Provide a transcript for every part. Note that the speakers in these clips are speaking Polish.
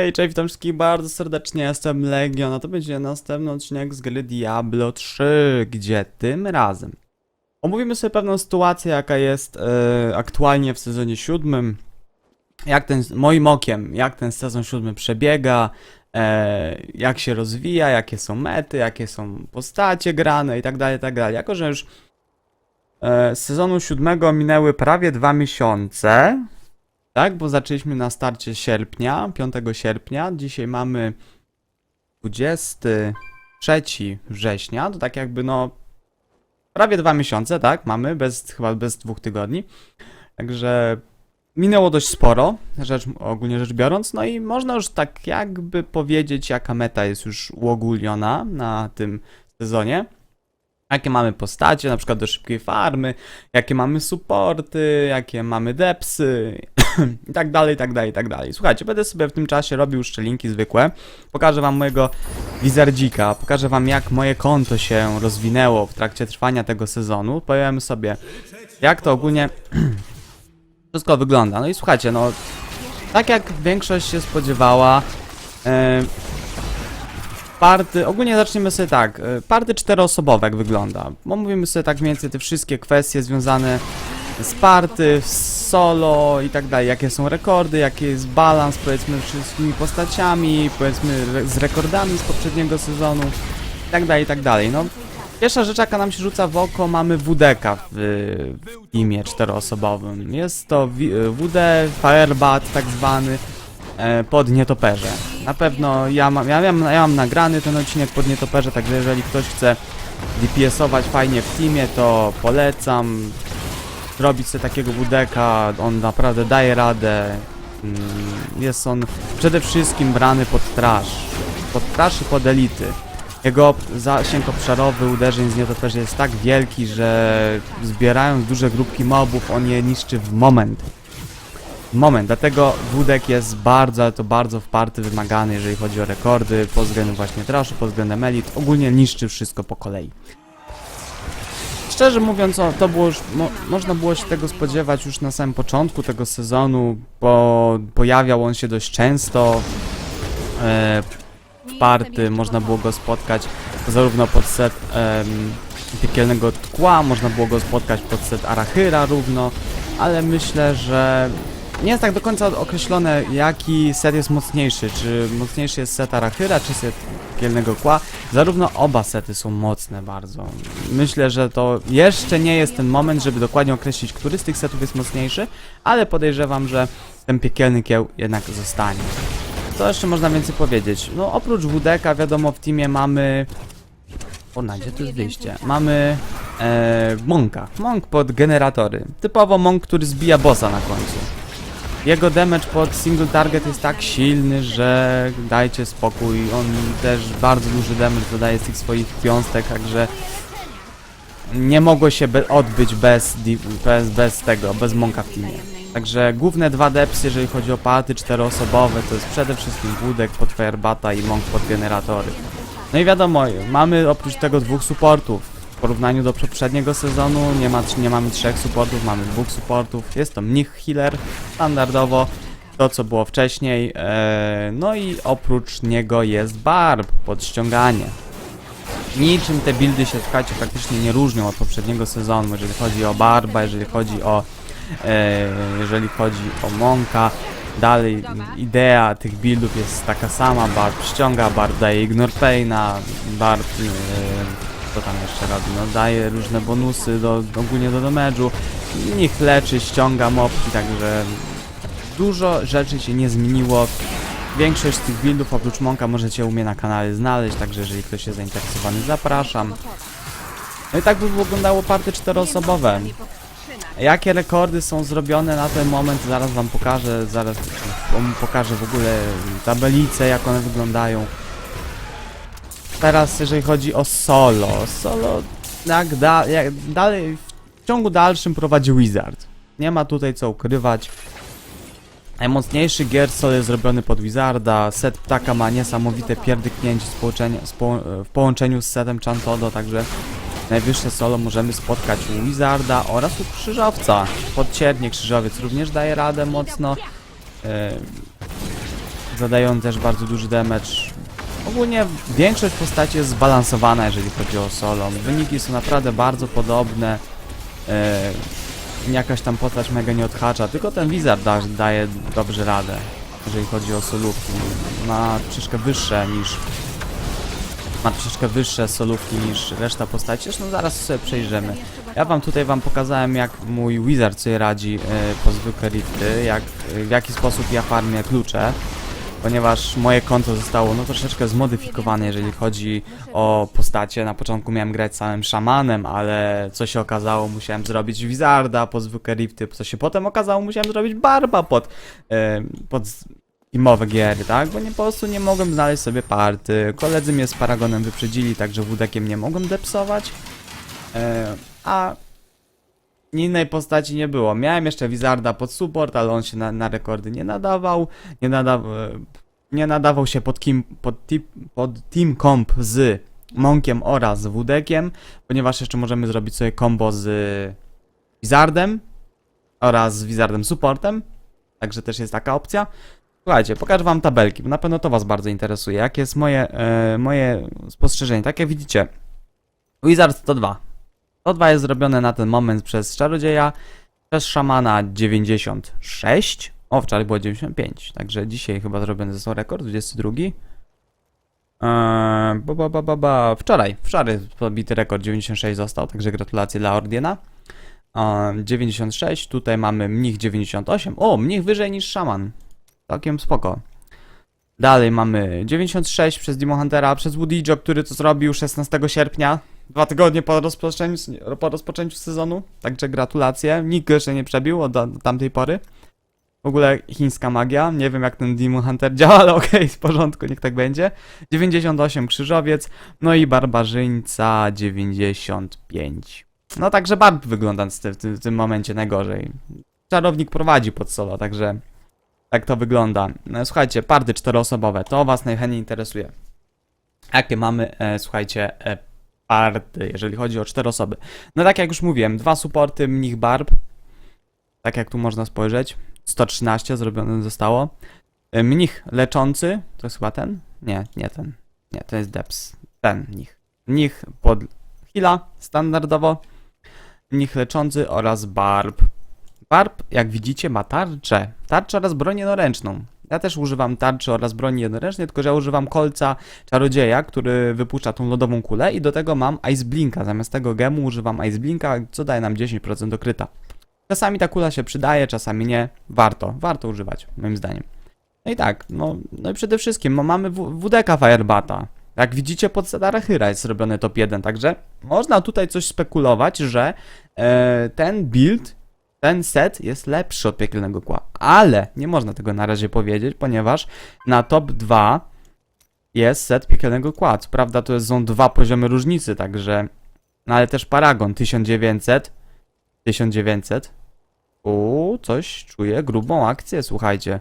Hej, cześć, witam wszystkich bardzo serdecznie, jestem Legion, a to będzie następny odcinek z gry Diablo 3, gdzie tym razem? Omówimy sobie pewną sytuację, jaka jest e, aktualnie w sezonie siódmym, jak ten, moim okiem, jak ten sezon siódmy przebiega, e, jak się rozwija, jakie są mety, jakie są postacie grane i tak dalej, tak dalej. Jako, że już e, z sezonu siódmego minęły prawie dwa miesiące, tak, bo zaczęliśmy na starcie sierpnia, 5 sierpnia. Dzisiaj mamy 23 września. To tak jakby no prawie dwa miesiące, tak? Mamy bez chyba bez dwóch tygodni. Także minęło dość sporo, rzecz, ogólnie rzecz biorąc. No i można już tak jakby powiedzieć, jaka meta jest już uogólniona na tym sezonie. Jakie mamy postacie, na przykład do szybkiej farmy, jakie mamy supporty, jakie mamy depsy i tak dalej, i tak dalej, i tak dalej. Słuchajcie, będę sobie w tym czasie robił szczelinki zwykłe. Pokażę wam mojego wizardzika, pokażę wam jak moje konto się rozwinęło w trakcie trwania tego sezonu. Powiem sobie, jak to ogólnie wszystko wygląda. No i słuchajcie, no tak jak większość się spodziewała, e, party, ogólnie zaczniemy sobie tak, e, party czteroosobowe jak wygląda. Bo mówimy sobie tak mniej więcej te wszystkie kwestie związane z party, z solo i tak dalej, jakie są rekordy, jaki jest balans powiedzmy wszystkimi postaciami, powiedzmy z rekordami z poprzedniego sezonu i tak dalej, i tak dalej. No, pierwsza rzecz jaka nam się rzuca w oko, mamy WD-ka w, w teamie czteroosobowym. Jest to WD Firebat tak zwany e, pod nietoperze. Na pewno ja mam, ja, mam, ja mam nagrany ten odcinek pod nietoperze, także jeżeli ktoś chce DPS-ować fajnie w teamie, to polecam zrobić sobie takiego WD-ka, on naprawdę daje radę. Mm, Jest on przede wszystkim brany pod trash, pod trash i pod elity. Jego zasięg obszarowy uderzeń z nietoperzy jest tak wielki, że zbierając duże grupki mobów, on je niszczy w moment. Moment, dlatego wódek jest bardzo, ale to bardzo wparty, wymagany, jeżeli chodzi o rekordy, pod względem właśnie traszu, pod względem elit, ogólnie niszczy wszystko po kolei. Szczerze mówiąc, o, to było już, mo, można było się tego spodziewać już na samym początku tego sezonu, bo pojawiał on się dość często. E, w party można było go spotkać zarówno pod set em, piekielnego tła, można było go spotkać pod set Arachyra równo, ale myślę, że nie jest tak do końca określone, jaki set jest mocniejszy. Czy mocniejszy jest set Arachyra, czy set piekielnego kła. Zarówno oba sety są mocne bardzo. Myślę, że to jeszcze nie jest ten moment, żeby dokładnie określić, który z tych setów jest mocniejszy, ale podejrzewam, że ten piekielny kieł jednak zostanie. Co jeszcze można więcej powiedzieć? No oprócz WDK wiadomo w teamie mamy... O, na gdzie tu jest wyjście? Mamy e, Monka. Monk pod generatory. Typowo Monk, który zbija bossa na końcu. Jego damage pod single target jest tak silny, że dajcie spokój. On też bardzo duży damage dodaje z tych swoich piąstek, także nie mogło się be odbyć bez, bez, bez tego, bez Monka w teamie. Także główne dwa depsy, jeżeli chodzi o party czteroosobowe, to jest przede wszystkim Wódek pod Firebata i Monk pod generatory. No i wiadomo, mamy oprócz tego dwóch supportów. W porównaniu do poprzedniego sezonu nie, ma, nie mamy trzech supportów, mamy dwóch supportów. Jest to mnich healer, standardowo, to co było wcześniej. E, no i oprócz niego jest barb pod ściąganie. Niczym te buildy się, słuchajcie, praktycznie nie różnią od poprzedniego sezonu, jeżeli chodzi o barba, jeżeli chodzi o e, jeżeli chodzi o Monka. Dalej idea tych buildów jest taka sama, Barb ściąga, Barb daje Ignore Paina, Barb e, co tam jeszcze robi, no daje różne bonusy do, ogólnie do damage'u, niech leczy, ściąga mobki, także dużo rzeczy się nie zmieniło. Większość z tych buildów oprócz Monka możecie u mnie na kanale znaleźć, także jeżeli ktoś jest zainteresowany zapraszam. No i tak by wyglądało party czteroosobowe. Jakie rekordy są zrobione na ten moment, zaraz wam pokażę, zaraz wam pokażę w ogóle tabelice, jak one wyglądają. Teraz jeżeli chodzi o solo, solo jak, da, jak dalej, w ciągu dalszym prowadzi Wizard. Nie ma tutaj co ukrywać. Najmocniejszy gier solo jest zrobiony pod Wizarda, set ptaka ma niesamowite pierdyknięcie w połączeniu z setem Chantodo, także Najwyższe solo możemy spotkać u Wizarda oraz u Krzyżowca. Podciernie Krzyżowiec również daje radę mocno. E, zadają też bardzo duży damage. Ogólnie większość postaci jest zbalansowana, jeżeli chodzi o solo. Wyniki są naprawdę bardzo podobne. E, jakaś tam postać mega nie odhacza, tylko ten Wizard da, daje dobrze radę, jeżeli chodzi o solówki. Ma troszeczkę wyższe niż ma troszeczkę wyższe solówki niż reszta postaci, zresztą zaraz sobie przejrzymy. Ja wam tutaj wam pokazałem jak mój Wizard sobie radzi e, po zwykłe rifty, jak, w jaki sposób ja farmię klucze, ponieważ moje konto zostało no troszeczkę zmodyfikowane, jeżeli chodzi o postacie. Na początku miałem grać samym szamanem, ale co się okazało, musiałem zrobić Wizarda po zwykłe rifty, co się potem okazało, musiałem zrobić Barba pod, e, pod teamowe giery, tak? Bo nie, po prostu nie mogłem znaleźć sobie party. Koledzy mnie z Paragonem wyprzedzili, także wódekiem nie mogłem depsować. E, a innej postaci nie było. Miałem jeszcze Wizarda pod support, ale on się na, na rekordy nie nadawał. Nie, e, nie nadawał się pod, kim, pod, ti, pod Team Comp z Monkiem oraz Wudekiem, ponieważ jeszcze możemy zrobić sobie combo z Wizardem oraz z Wizardem Supportem. Także też jest taka opcja. Słuchajcie, pokażę wam tabelki, bo na pewno to was bardzo interesuje. Jakie jest moje, e, moje spostrzeżenie? Tak jak widzicie, Wizard 102. 102 jest zrobione na ten moment przez Czarodzieja, przez Szamana 96. O, wczoraj było 95, także dzisiaj chyba zrobiony został rekord, 22. Eee, ba, ba, ba, ba. Wczoraj, wczoraj pobity rekord 96 został, także gratulacje dla Ordiena. Eee, 96, tutaj mamy mnich 98. O, mnich wyżej niż szaman. Całkiem spoko. Dalej mamy 96 przez Demon Huntera, przez Woodyjo, który to zrobił 16 sierpnia. Dwa tygodnie po rozpoczęciu, po rozpoczęciu sezonu. Także gratulacje. Nikt go jeszcze nie przebił od, tamtej pory. W ogóle chińska magia. Nie wiem jak ten Demon Hunter działa, ale okej, w porządku, niech tak będzie. 98 krzyżowiec. No i barbarzyńca 95. No także barb wygląda w tym- w tym momencie najgorzej. Czarownik prowadzi pod solo, także tak to wygląda. No, słuchajcie, party czteroosobowe, to was najchętniej interesuje. Jakie mamy, e, słuchajcie, e, party, jeżeli chodzi o cztery osoby? No tak jak już mówiłem, dwa supporty, mnich barb. Tak jak tu można spojrzeć. 113 zrobione zostało. E, Mnich leczący, to jest chyba ten? Nie, nie ten. Nie, to jest Deps. Ten mnich. Mnich pod heala standardowo. Mnich leczący oraz barb. Barb, jak widzicie, ma tarczę. Tarczę oraz broń jednoręczną. Ja też używam tarczy oraz broni jednoręcznej, tylko że ja używam kolca czarodzieja, który wypuszcza tą lodową kulę i do tego mam Ice Blinka. Zamiast tego gemu używam Ice Blinka, co daje nam 10% do kryta. Czasami ta kula się przydaje, czasami nie. Warto, warto używać, moim zdaniem. No i tak, no, no i przede wszystkim no, mamy WDK Firebata. Jak widzicie, pod Sadarachyra jest zrobiony top 1, także można tutaj coś spekulować, że e, ten build ten set jest lepszy od piekielnego kła. Ale nie można tego na razie powiedzieć, ponieważ na top 2 jest set piekielnego kła. Co prawda to są dwa poziomy różnicy, także. No ale też Paragon 1900. 1900. U, coś czuję, grubą akcję, słuchajcie.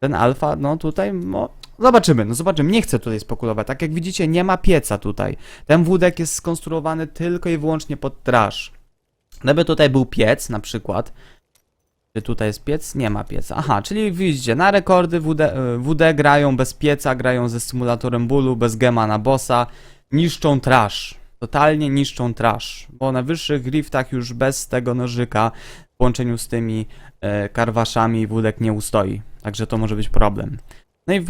Ten alfa, no tutaj, no. Zobaczymy, no zobaczymy. Nie chcę tutaj spekulować. Tak jak widzicie, nie ma pieca tutaj. Ten wódek jest skonstruowany tylko i wyłącznie pod trash. Gdyby tutaj był piec, na przykład. Czy tutaj jest piec? Nie ma pieca. Aha, czyli widzicie, na rekordy WD, WD grają bez pieca, grają ze symulatorem bólu, bez gema na bossa. Niszczą trash. Totalnie niszczą trash. Bo na wyższych riftach już bez tego nożyka w połączeniu z tymi e, karwaszami wódek nie ustoi. Także to może być problem. No i e,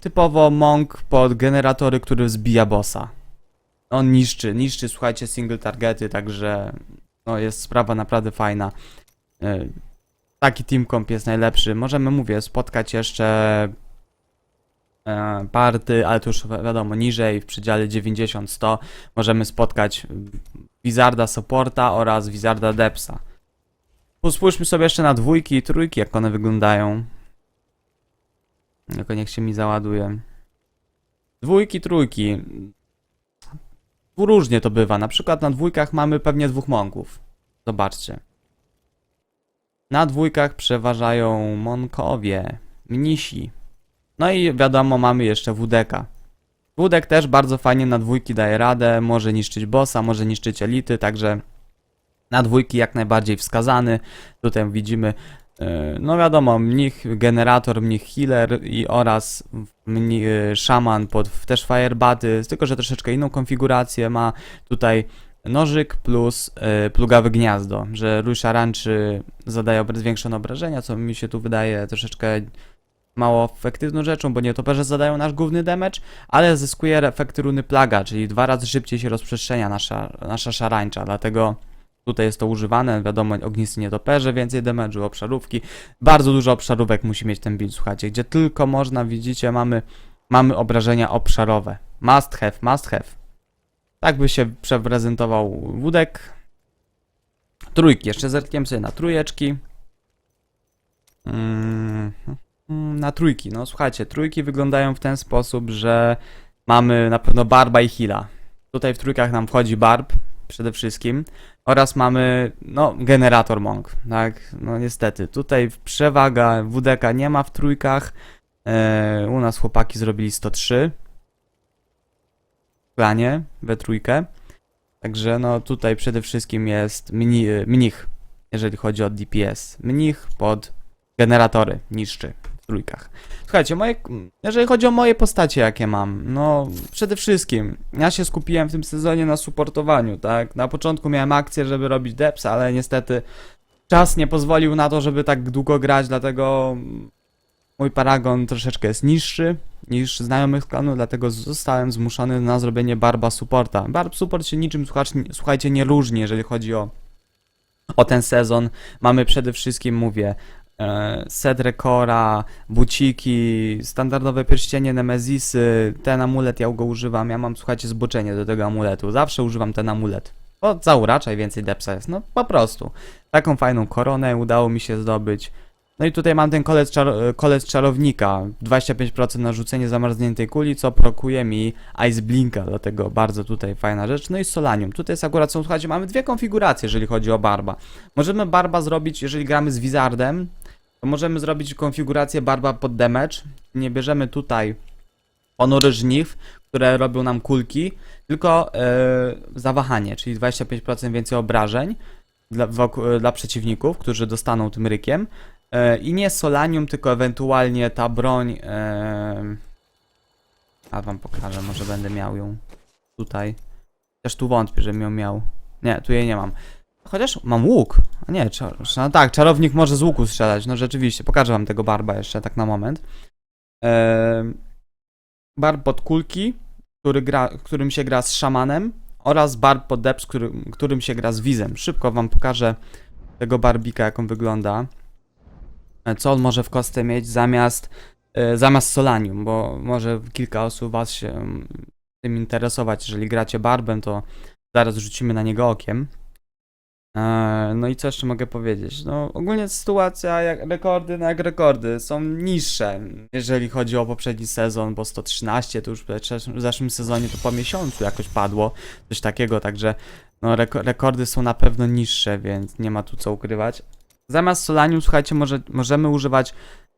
typowo Monk pod generatory, który zbija bossa. On niszczy, niszczy, słuchajcie, single targety, także no jest sprawa naprawdę fajna. E, Taki team comp jest najlepszy. Możemy, mówię, spotkać jeszcze e, party, ale to już wi- wiadomo, niżej, w przedziale 90-100 możemy spotkać Wizarda Supporta oraz Wizarda Depsa. Spójrzmy sobie jeszcze na dwójki i trójki, jak one wyglądają. Tylko niech się mi załaduje. Dwójki, trójki. Różnie to bywa. Na przykład na dwójkach mamy pewnie dwóch mąków. Zobaczcie. Na dwójkach przeważają monkowie, mnisi. No i wiadomo, mamy jeszcze wódeka. Wódek też bardzo fajnie na dwójki daje radę, może niszczyć bossa, może niszczyć elity, także na dwójki jak najbardziej wskazany. Tutaj widzimy no wiadomo, mnich, generator, mnich healer i oraz e, szaman pod też firebaty, tylko że troszeczkę inną konfigurację ma tutaj nożyk plus e, plugawe gniazdo, że rój szarańczy zadaje zwiększone obrażenia, co mi się tu wydaje troszeczkę mało efektywną rzeczą, bo nietoperze zadają nasz główny damage, ale zyskuje efekty runy plaga, czyli dwa razy szybciej się rozprzestrzenia nasza, nasza szarańcza, dlatego tutaj jest to używane, wiadomo, ognisty nietoperze, więcej damage'u, obszarówki, bardzo dużo obszarówek musi mieć ten build, słuchajcie, gdzie tylko można, widzicie, mamy, mamy obrażenia obszarowe, must have, must have. Tak by się przeprezentował wódek. Trójki, jeszcze zerkniemy sobie na trójeczki. Mm, mm, na trójki, no słuchajcie, trójki wyglądają w ten sposób, że mamy na pewno Barba i Hila. Tutaj w trójkach nam wchodzi Barb przede wszystkim oraz mamy, no, generator Monk, tak, no niestety. Tutaj przewaga WDK nie ma w trójkach. E, u nas chłopaki zrobili 103 w planie we trójkę. Także no tutaj przede wszystkim jest mni, mnich, jeżeli chodzi o DPS. Mnich pod generatory niszczy trójkach. Słuchajcie, moje, jeżeli chodzi o moje postacie, jakie mam, no przede wszystkim ja się skupiłem w tym sezonie na supportowaniu, tak? Na początku miałem akcję, żeby robić deps, ale niestety czas nie pozwolił na to, żeby tak długo grać, dlatego mój paragon troszeczkę jest niższy niż znajomych klanu, dlatego zostałem zmuszony na zrobienie barba supporta. Barb support się niczym, słuchajcie, nie różni, jeżeli chodzi o, o ten sezon. Mamy przede wszystkim, mówię, set rekora, buciki, standardowe pierścienie Nemezisy, ten amulet ja go używam, ja mam, słuchajcie, zboczenie do tego amuletu, zawsze używam ten amulet. Bo zauracza i więcej depsa jest, no po prostu. Taką fajną koronę udało mi się zdobyć. No i tutaj mam ten kolec, czar kolec czarownika, 25% na rzucenie zamarzniętej kuli, co prokuje mi Ice Blinka, dlatego bardzo tutaj fajna rzecz. No i Solanium, tutaj jest akurat słuchajcie, mamy dwie konfiguracje, jeżeli chodzi o Barba. Możemy Barba zrobić, jeżeli gramy z Wizardem, to możemy zrobić konfigurację Barba pod damage. Nie bierzemy tutaj ponury żniw, które robią nam kulki, tylko e, zawahanie, czyli 25% więcej obrażeń dla, wokół, dla przeciwników, którzy dostaną tym rykiem. E, I nie solanium, tylko ewentualnie ta broń. E, a wam pokażę, może będę miał ją tutaj. Też tu wątpię, żebym ją miał. Nie, tu jej nie mam. Chociaż mam łuk. A nie, czar... no tak, czarownik może z łuku strzelać. No rzeczywiście, pokażę wam tego barba jeszcze tak na moment. E, barb pod kulki, który gra, którym się gra z szamanem. Oraz barb pod deps, który, którym się gra z wizem. Szybko wam pokażę tego barbika, jak on wygląda co on może w kostce mieć zamiast, e, zamiast Solanium, bo może kilka osób was się mm, tym interesować, jeżeli gracie Barbem, to zaraz rzucimy na niego okiem. E, No i co jeszcze mogę powiedzieć? No ogólnie sytuacja, jak rekordy, no jak rekordy, są niższe, jeżeli chodzi o poprzedni sezon, bo 113 to już w zeszłym sezonie to po miesiącu jakoś padło, coś takiego, także no reko- rekordy są na pewno niższe, więc nie ma tu co ukrywać. Zamiast Solanium, słuchajcie, może, możemy używać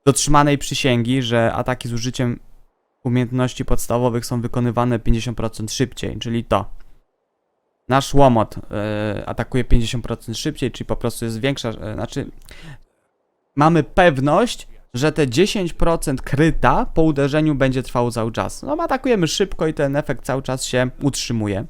dotrzymanej przysięgi, że ataki z użyciem umiejętności podstawowych są wykonywane 50% szybciej, czyli to. Nasz łomot e, atakuje 50% szybciej, czyli po prostu jest większa, e, znaczy mamy pewność, że te 10% kryta po uderzeniu będzie trwało cały czas. No atakujemy szybko i ten efekt cały czas się utrzymuje.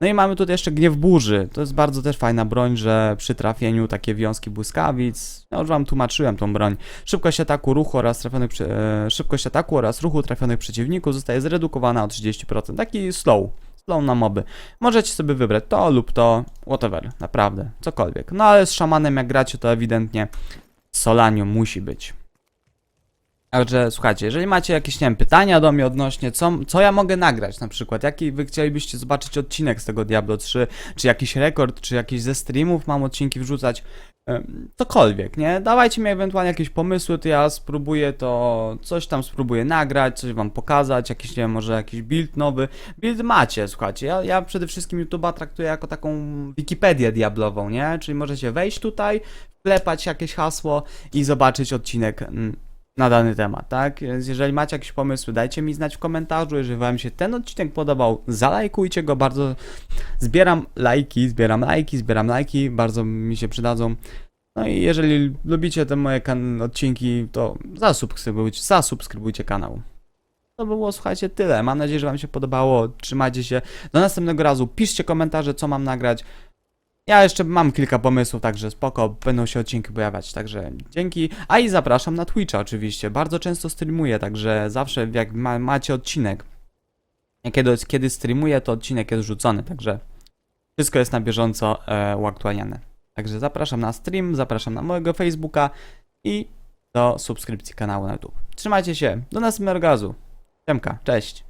No i mamy tutaj jeszcze gniew burzy. To jest bardzo też fajna broń, że przy trafieniu takie wiązki błyskawic. No już wam tłumaczyłem tą broń. Szybkość ataku ruchu oraz trafionych e, szybkość ataku oraz ruchu trafionych przeciwników zostaje zredukowana o 30%. Taki slow. Slow na moby. Możecie sobie wybrać to lub to, whatever, naprawdę, cokolwiek. No ale z szamanem jak gracie, to ewidentnie Solanium musi być. Także słuchajcie, jeżeli macie jakieś, nie wiem, pytania do mnie odnośnie, co, co ja mogę nagrać na przykład, jaki wy chcielibyście zobaczyć odcinek z tego Diablo 3, czy jakiś rekord, czy jakiś ze streamów mam odcinki wrzucać, cokolwiek, nie? Dawajcie mi ewentualnie jakieś pomysły, to ja spróbuję to, coś tam spróbuję nagrać, coś wam pokazać, jakiś, nie wiem, może jakiś build nowy. Build macie, słuchajcie, ja, ja przede wszystkim YouTube'a traktuję jako taką Wikipedię diablową, nie? Czyli możecie wejść tutaj, wklepać jakieś hasło i zobaczyć odcinek mm, na dany temat, tak? Więc jeżeli macie jakieś pomysły, dajcie mi znać w komentarzu. Jeżeli Wam się ten odcinek podobał, zalajkujcie go. Bardzo zbieram lajki, zbieram lajki, zbieram lajki, bardzo mi się przydadzą. No i jeżeli lubicie te moje odcinki, to zasubskrybujcie, zasubskrybujcie kanał. To by było, słuchajcie, tyle. Mam nadzieję, że Wam się podobało. Trzymajcie się. Do następnego razu. Piszcie komentarze, co mam nagrać. Ja jeszcze mam kilka pomysłów, także spoko, będą się odcinki pojawiać, także dzięki. A i zapraszam na Twitcha oczywiście. Bardzo często streamuję, także zawsze jak ma, macie odcinek, kiedy, kiedy streamuję, to odcinek jest rzucony, także wszystko jest na bieżąco e, uaktualniane. Także zapraszam na stream, zapraszam na mojego Facebooka i do subskrypcji kanału na YouTube. Trzymajcie się, do następnego razu. Siemka, cześć.